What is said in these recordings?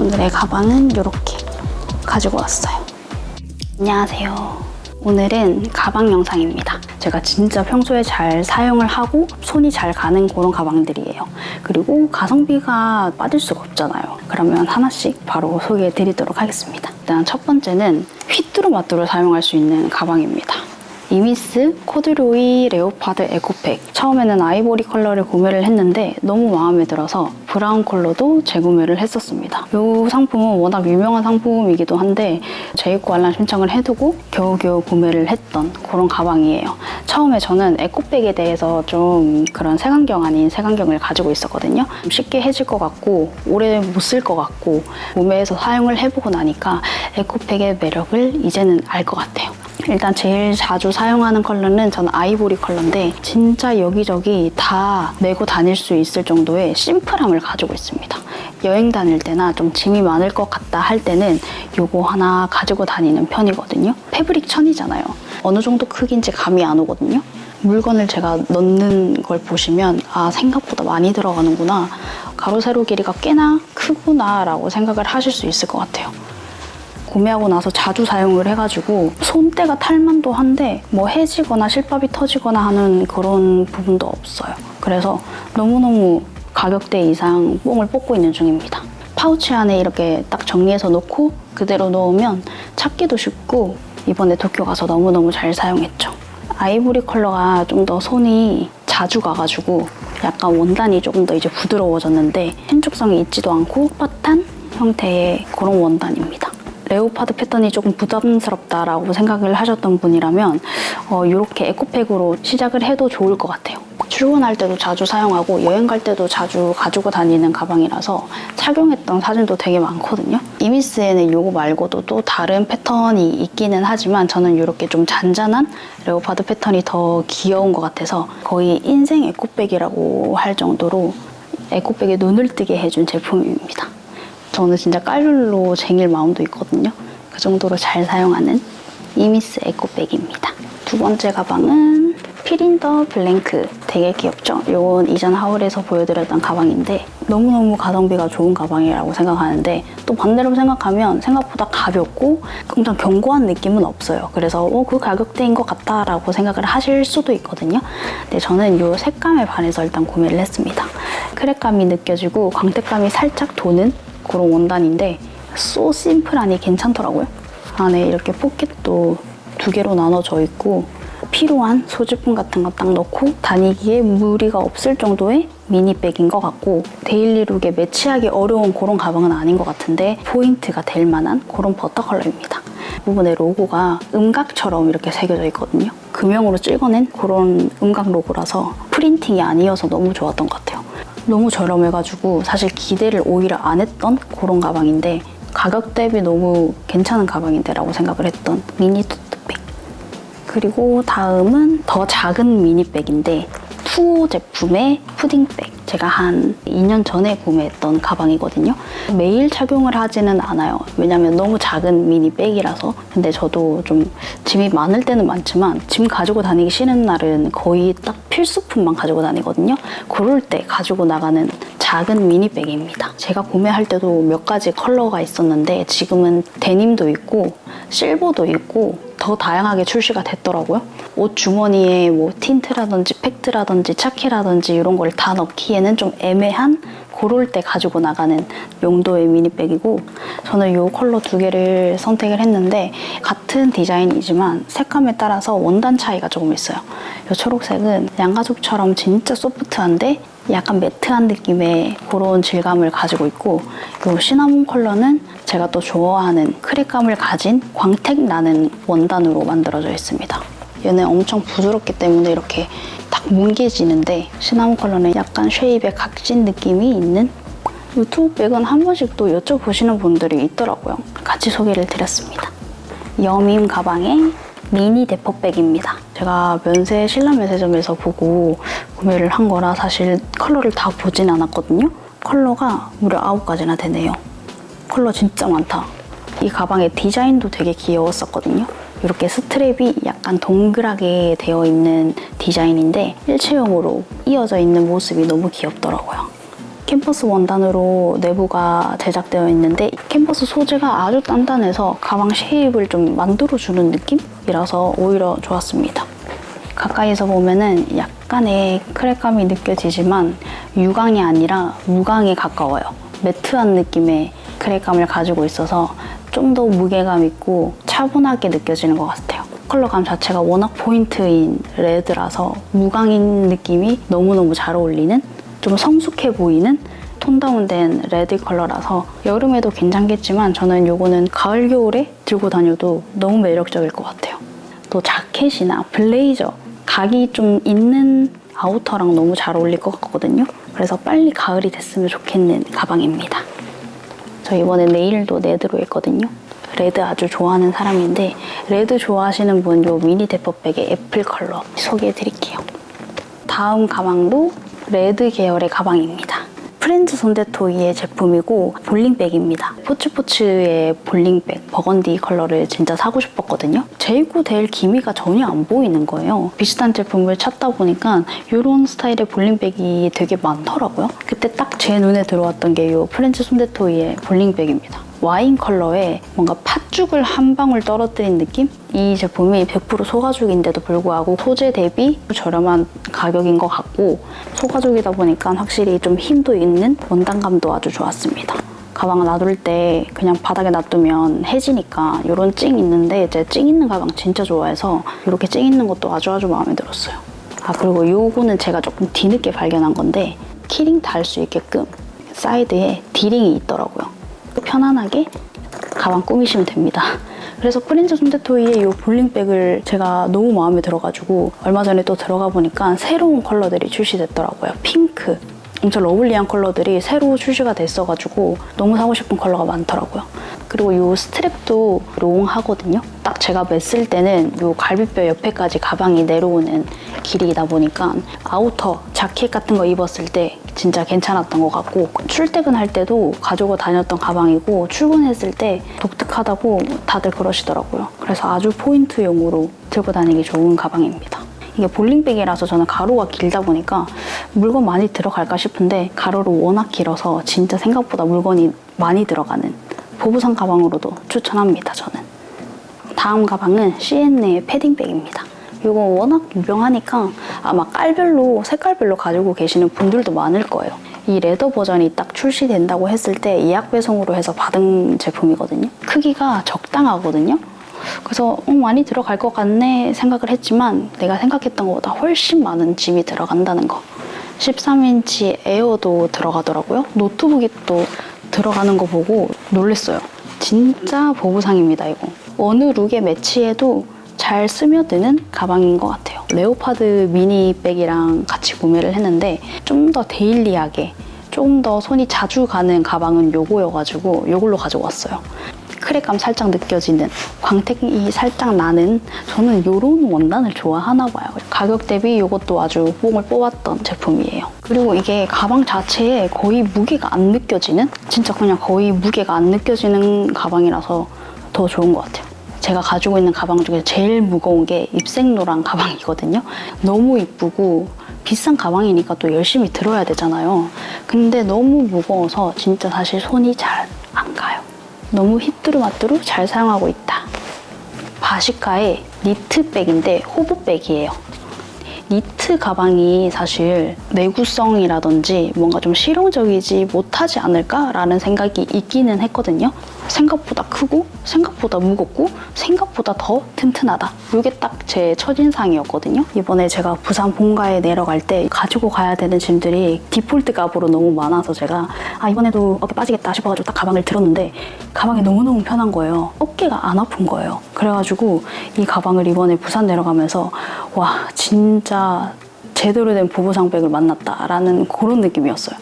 오늘의 가방은 이렇게 가지고 왔어요. 안녕하세요. 오늘은 가방 영상입니다. 제가 진짜 평소에 잘 사용을 하고 손이 잘 가는 그런 가방들이에요. 그리고 가성비가 빠질 수가 없잖아요. 그러면 하나씩 바로 소개해 드리도록 하겠습니다. 일단 첫 번째는 휘뚜루마뚜루 사용할 수 있는 가방입니다. 이미스 코드로이 레오파드 에코팩 처음에는 아이보리 컬러를 구매를 했는데 너무 마음에 들어서 브라운 컬러도 재구매를 했었습니다. 이 상품은 워낙 유명한 상품이기도 한데 재입고 알람 신청을 해두고 겨우겨우 구매를 했던 그런 가방이에요. 처음에 저는 에코백에 대해서 좀 그런 색안경 아닌 색안경을 가지고 있었거든요. 쉽게 해질 것 같고 오래 못 쓸 것 같고 구매해서 사용을 해보고 나니까 에코백의 매력을 이제는 알 것 같아요. 일단 제일 자주 사용하는 컬러는 저는 아이보리 컬러인데 진짜 여기저기 다 메고 다닐 수 있을 정도의 심플함을 가지고 있습니다. 여행 다닐 때나 좀 짐이 많을 것 같다 할 때는 요거 하나 가지고 다니는 편이거든요. 패브릭 천이잖아요. 어느 정도 크기인지 감이 안 오거든요. 물건을 제가 넣는 걸 보시면 아 생각보다 많이 들어가는구나 가로 세로 길이가 꽤나 크구나 라고 생각을 하실 수 있을 것 같아요. 구매하고 나서 자주 사용을 해가지고 손때가 탈만도 한데 뭐 해지거나 실밥이 터지거나 하는 그런 부분도 없어요. 그래서 너무너무 가격대 이상 뽕을 뽑고 있는 중입니다. 파우치 안에 이렇게 딱 정리해서 놓고 그대로 넣으면 찾기도 쉽고 이번에 도쿄 가서 너무너무 잘 사용했죠. 아이보리 컬러가 좀 더 손이 자주 가가지고 약간 원단이 조금 더 이제 부드러워졌는데 신축성이 있지도 않고 빳한 형태의 그런 원단입니다. 레오파드 패턴이 조금 부담스럽다라고 생각을 하셨던 분이라면 어, 이렇게 에코백으로 시작을 해도 좋을 것 같아요. 출근할 때도 자주 사용하고 여행 갈 때도 자주 가지고 다니는 가방이라서 착용했던 사진도 되게 많거든요. 이미스에는 이거 말고도 또 다른 패턴이 있기는 하지만 저는 이렇게 좀 잔잔한 레오파드 패턴이 더 귀여운 것 같아서 거의 인생 에코백이라고 할 정도로 에코백에 눈을 뜨게 해준 제품입니다. 저는 진짜 깔룰로 쟁일 마음도 있거든요. 그 정도로 잘 사용하는 이미스 에코백입니다. 두 번째 가방은 피린더 블랭크 되게 귀엽죠? 이건 이전 하울에서 보여드렸던 가방인데 너무너무 가성비가 좋은 가방이라고 생각하는데 또 반대로 생각하면 생각보다 가볍고 엄청 견고한 느낌은 없어요. 그래서 어, 그 가격대인 것 같다라고 생각을 하실 수도 있거든요. 근데 저는 이 색감에 반해서 일단 구매를 했습니다. 크랙감이 느껴지고 광택감이 살짝 도는 그런 원단인데 소 심플하니 괜찮더라고요. 안에 이렇게 포켓도 두 개로 나눠져 있고 필요한 소지품 같은 거 딱 넣고 다니기에 무리가 없을 정도의 미니백인 것 같고 데일리룩에 매치하기 어려운 그런 가방은 아닌 것 같은데 포인트가 될 만한 그런 버터 컬러입니다. 부분에 로고가 음각처럼 이렇게 새겨져 있거든요. 금형으로 찍어낸 그런 음각 로고라서 프린팅이 아니어서 너무 좋았던 것 같아요. 너무 저렴해가지고 사실 기대를 오히려 안 했던 그런 가방인데 가격 대비 너무 괜찮은 가방인데 라고 생각을 했던 미니 토트백. 그리고 다음은 더 작은 미니백인데 투오 제품의 푸딩백 제가 한 2년 전에 구매했던 가방이거든요. 매일 착용을 하지는 않아요. 왜냐면 너무 작은 미니백이라서. 근데 저도 좀 짐이 많을 때는 많지만 짐 가지고 다니기 싫은 날은 거의 딱 필수품만 가지고 다니거든요. 그럴 때 가지고 나가는 작은 미니백입니다. 제가 구매할 때도 몇 가지 컬러가 있었는데 지금은 데님도 있고 실버도 있고 더 다양하게 출시가 됐더라고요. 옷 주머니에 뭐 틴트라든지 팩트라든지 차키라든지 이런 걸 다 넣기에는 좀 애매한 그럴 때 가지고 나가는 용도의 미니백이고 저는 이 컬러 두 개를 선택을 했는데 같은 디자인이지만 색감에 따라서 원단 차이가 조금 있어요. 이 초록색은 양가죽처럼 진짜 소프트한데 약간 매트한 느낌의 그런 질감을 가지고 있고 이 시나몬 컬러는 제가 또 좋아하는 크랙감을 가진 광택 나는 원단으로 만들어져 있습니다. 얘는 엄청 부드럽기 때문에 이렇게 딱 뭉개지는데 시나몬 컬러는 약간 쉐입의 각진 느낌이 있는 이 투백은 한 번씩 또 여쭤보시는 분들이 있더라고요. 같이 소개를 드렸습니다. 여밈 가방의 미니 대포백입니다. 제가 면세 신라 면세점에서 보고 구매를 한 거라 사실 컬러를 다 보진 않았거든요. 컬러가 무려 9가지나 되네요. 컬러 진짜 많다. 이 가방의 디자인도 되게 귀여웠었거든요. 이렇게 스트랩이 약간 동그랗게 되어 있는 디자인인데 일체형으로 이어져 있는 모습이 너무 귀엽더라고요. 캠퍼스 원단으로 내부가 제작되어 있는데 캠퍼스 소재가 아주 단단해서 가방 쉐입을 좀 만들어주는 느낌이라서 오히려 좋았습니다. 가까이서 보면은 약 간의 크랙감이 느껴지지만 유광이 아니라 무광에 가까워요. 매트한 느낌의 크랙감을 가지고 있어서 좀 더 무게감 있고 차분하게 느껴지는 것 같아요. 컬러감 자체가 워낙 포인트인 레드라서 무광인 느낌이 너무너무 잘 어울리는 좀 성숙해 보이는 톤 다운된 레드 컬러라서 여름에도 괜찮겠지만 저는 요거는 가을 겨울에 들고 다녀도 너무 매력적일 것 같아요. 또 자켓이나 블레이저 각이 좀 있는 아우터랑 너무 잘 어울릴 것 같거든요. 그래서 빨리 가을이 됐으면 좋겠는 가방입니다. 저 이번에 네일도 레드로 했거든요. 레드 아주 좋아하는 사람인데 레드 좋아하시는 분 요 미니 대포백의 애플 컬러 소개해 드릴게요. 다음 가방도 레드 계열의 가방입니다. 프렌즈 손데토이의 제품이고 볼링백입니다. 포츠포츠의 볼링백 버건디 컬러를 진짜 사고 싶었거든요. 재입고 될 기미가 전혀 안 보이는 거예요. 비슷한 제품을 찾다 보니까 이런 스타일의 볼링백이 되게 많더라고요. 그때 딱 제 눈에 들어왔던 게 이 프렌즈 손데토이의 볼링백입니다. 와인 컬러에 뭔가 팥죽을 한 방울 떨어뜨린 느낌? 이 제품이 100% 소가죽인데도 불구하고 소재 대비 저렴한 가격인 것 같고 소가죽이다 보니까 확실히 좀 힘도 있는 원단감도 아주 좋았습니다. 가방 놔둘 때 그냥 바닥에 놔두면 해지니까 이런 찡 있는데 이제 찡 있는 가방 진짜 좋아해서 이렇게 찡 있는 것도 아주 아주 마음에 들었어요. 아 그리고 요거는 제가 조금 뒤늦게 발견한 건데 키링 달 수 있게끔 사이드에 디링이 있더라고요. 편안하게 가방 꾸미시면 됩니다. 그래서 프린즈 손데토이의 이 볼링백을 제가 너무 마음에 들어가지고 얼마 전에 또 들어가 보니까 새로운 컬러들이 출시됐더라고요. 핑크. 엄청 러블리한 컬러들이 새로 출시가 됐어가지고 너무 사고 싶은 컬러가 많더라고요. 그리고 이 스트랩도 롱하거든요. 딱 제가 맸을 때는 이 갈비뼈 옆에까지 가방이 내려오는 길이다 보니까 아우터, 자켓 같은 거 입었을 때 진짜 괜찮았던 것 같고 출퇴근할 때도 가지고 다녔던 가방이고 출근했을 때 독특하다고 다들 그러시더라고요. 그래서 아주 포인트용으로 들고 다니기 좋은 가방입니다. 이게 볼링백이라서 저는 가로가 길다 보니까 물건 많이 들어갈까 싶은데 가로로 워낙 길어서 진짜 생각보다 물건이 많이 들어가는 보부상 가방으로도 추천합니다, 저는. 다음 가방은 C&A의 패딩백입니다. 이거 워낙 유명하니까 아마 깔별로 색깔별로 가지고 계시는 분들도 많을 거예요. 이 레더 버전이 딱 출시된다고 했을 때 예약 배송으로 해서 받은 제품이거든요. 크기가 적당하거든요. 그래서 어, 많이 들어갈 것 같네 생각을 했지만 내가 생각했던 것보다 훨씬 많은 짐이 들어간다는 거. 13인치 에어도 들어가더라고요. 노트북이 또 들어가는 거 보고 놀랬어요. 진짜 보부상입니다, 이거. 어느 룩에 매치해도 잘 스며드는 가방인 것 같아요. 레오파드 미니백이랑 같이 구매를 했는데 좀 더 데일리하게 조금 더 손이 자주 가는 가방은 요거여가지고 요걸로 가지고 왔어요. 크랙감 살짝 느껴지는 광택이 살짝 나는 저는 이런 원단을 좋아하나 봐요. 가격 대비 이것도 아주 뽕을 뽑았던 제품이에요. 그리고 이게 가방 자체에 거의 무게가 안 느껴지는 진짜 그냥 거의 무게가 안 느껴지는 가방이라서 더 좋은 것 같아요. 제가 가지고 있는 가방 중에 제일 무거운 게 입생로랑 가방이거든요. 너무 이쁘고 비싼 가방이니까 또 열심히 들어야 되잖아요. 근데 너무 무거워서 진짜 사실 손이 잘 안 가요. 너무 히뚜루마뚜루 잘 사용하고 있다. 바시카의 니트백인데 호브백이에요. 니트 가방이 사실 내구성이라든지 뭔가 좀 실용적이지 못하지 않을까라는 생각이 있기는 했거든요. 생각보다 크고 생각보다 무겁고 생각보다 더 튼튼하다. 이게 딱 제 첫인상이었거든요. 이번에 제가 부산 본가에 내려갈 때 가지고 가야 되는 짐들이 디폴트 값으로 너무 많아서 제가 아 이번에도 어깨 빠지겠다 싶어가지고 딱 가방을 들었는데 가방이 너무너무 편한 거예요. 어깨가 안 아픈 거예요. 그래가지고 이 가방을 이번에 부산 내려가면서 와 진짜 제대로 된 보부상백을 만났다라는 그런 느낌이었어요.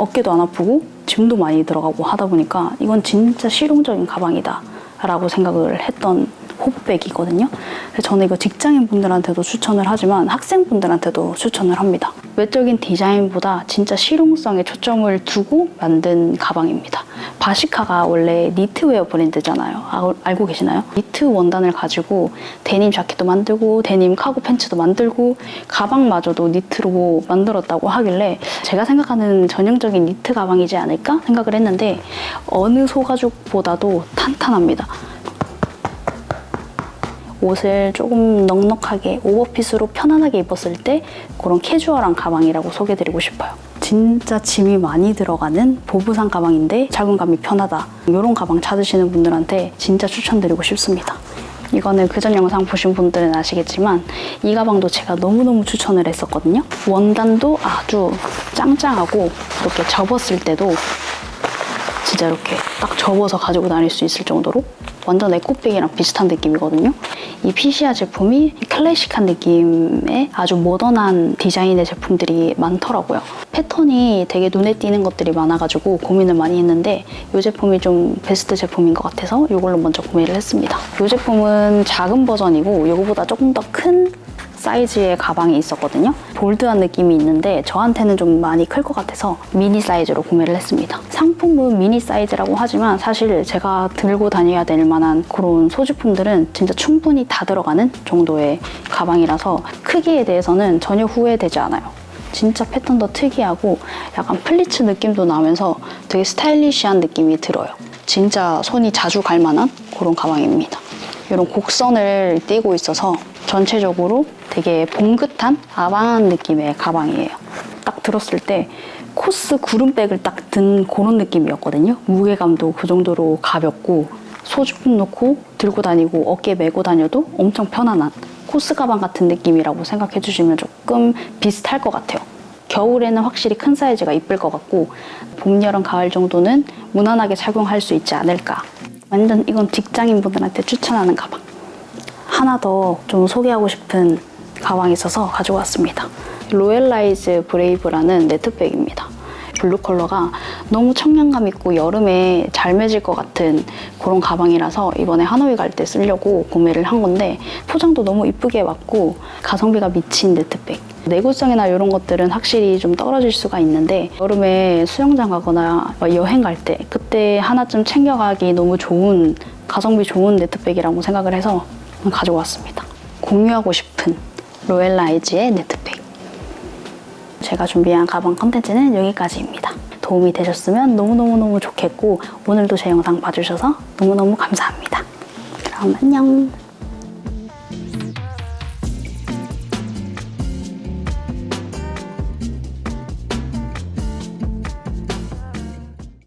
어깨도 안 아프고 짐도 많이 들어가고 하다 보니까 이건 진짜 실용적인 가방이다 라고 생각을 했던 호프백이거든요. 그래서 저는 이거 직장인 분들한테도 추천을 하지만 학생분들한테도 추천을 합니다. 외적인 디자인보다 진짜 실용성에 초점을 두고 만든 가방입니다. 바시카가 원래 니트웨어 브랜드잖아요. 아, 알고 계시나요? 니트 원단을 가지고 데님 자켓도 만들고 데님 카고 팬츠도 만들고 가방마저도 니트로 만들었다고 하길래 제가 생각하는 전형적인 니트 가방이지 않을까 생각을 했는데 어느 소가죽보다도 탄탄합니다. 옷을 조금 넉넉하게 오버핏으로 편안하게 입었을 때 그런 캐주얼한 가방이라고 소개드리고 싶어요. 진짜 짐이 많이 들어가는 보부상 가방인데 착용감이 편하다. 이런 가방 찾으시는 분들한테 진짜 추천드리고 싶습니다. 이거는 그전 영상 보신 분들은 아시겠지만 이 가방도 제가 너무너무 추천을 했었거든요. 원단도 아주 짱짱하고 이렇게 접었을 때도 진짜 이렇게 딱 접어서 가지고 다닐 수 있을 정도로 완전 에코백이랑 비슷한 느낌이거든요. 이 피시아 제품이 클래식한 느낌의 아주 모던한 디자인의 제품들이 많더라고요. 패턴이 되게 눈에 띄는 것들이 많아가지고 고민을 많이 했는데 이 제품이 좀 베스트 제품인 것 같아서 이걸로 먼저 구매를 했습니다. 이 제품은 작은 버전이고 이거보다 조금 더 큰 사이즈의 가방이 있었거든요. 볼드한 느낌이 있는데 저한테는 좀 많이 클 것 같아서 미니 사이즈로 구매를 했습니다. 상품은 미니 사이즈라고 하지만 사실 제가 들고 다녀야 될 만한 그런 소지품들은 진짜 충분히 다 들어가는 정도의 가방이라서 크기에 대해서는 전혀 후회되지 않아요. 진짜 패턴도 특이하고 약간 플리츠 느낌도 나면서 되게 스타일리시한 느낌이 들어요. 진짜 손이 자주 갈 만한 그런 가방입니다. 이런 곡선을 띄고 있어서 전체적으로 되게 봉긋한 아방한 느낌의 가방이에요. 딱 들었을 때 코스 구름백을 딱 든 그런 느낌이었거든요. 무게감도 그 정도로 가볍고 소지품 놓고 들고 다니고 어깨에 메고 다녀도 엄청 편안한 코스 가방 같은 느낌이라고 생각해 주시면 조금 비슷할 것 같아요. 겨울에는 확실히 큰 사이즈가 이쁠 것 같고 봄, 여름, 가을 정도는 무난하게 착용할 수 있지 않을까. 완전 이건 직장인분들한테 추천하는 가방. 하나 더 좀 소개하고 싶은 가방이 있어서 가지고 왔습니다. 로엘라이즈 브레이브라는 네트백입니다. 블루 컬러가 너무 청량감 있고 여름에 잘 매질 것 같은 그런 가방이라서 이번에 하노이 갈 때 쓰려고 구매를 한 건데 포장도 너무 이쁘게 왔고 가성비가 미친 네트백. 내구성이나 이런 것들은 확실히 좀 떨어질 수가 있는데 여름에 수영장 가거나 여행 갈 때 그때 하나쯤 챙겨가기 너무 좋은 가성비 좋은 네트백이라고 생각을 해서 가지고 왔습니다. 공유하고 싶은 로엘라이즈의 네트백. 제가 준비한 가방 컨텐츠는 여기까지입니다. 도움이 되셨으면 너무너무너무 좋겠고 오늘도 제 영상 봐주셔서 너무너무 감사합니다. 그럼 안녕.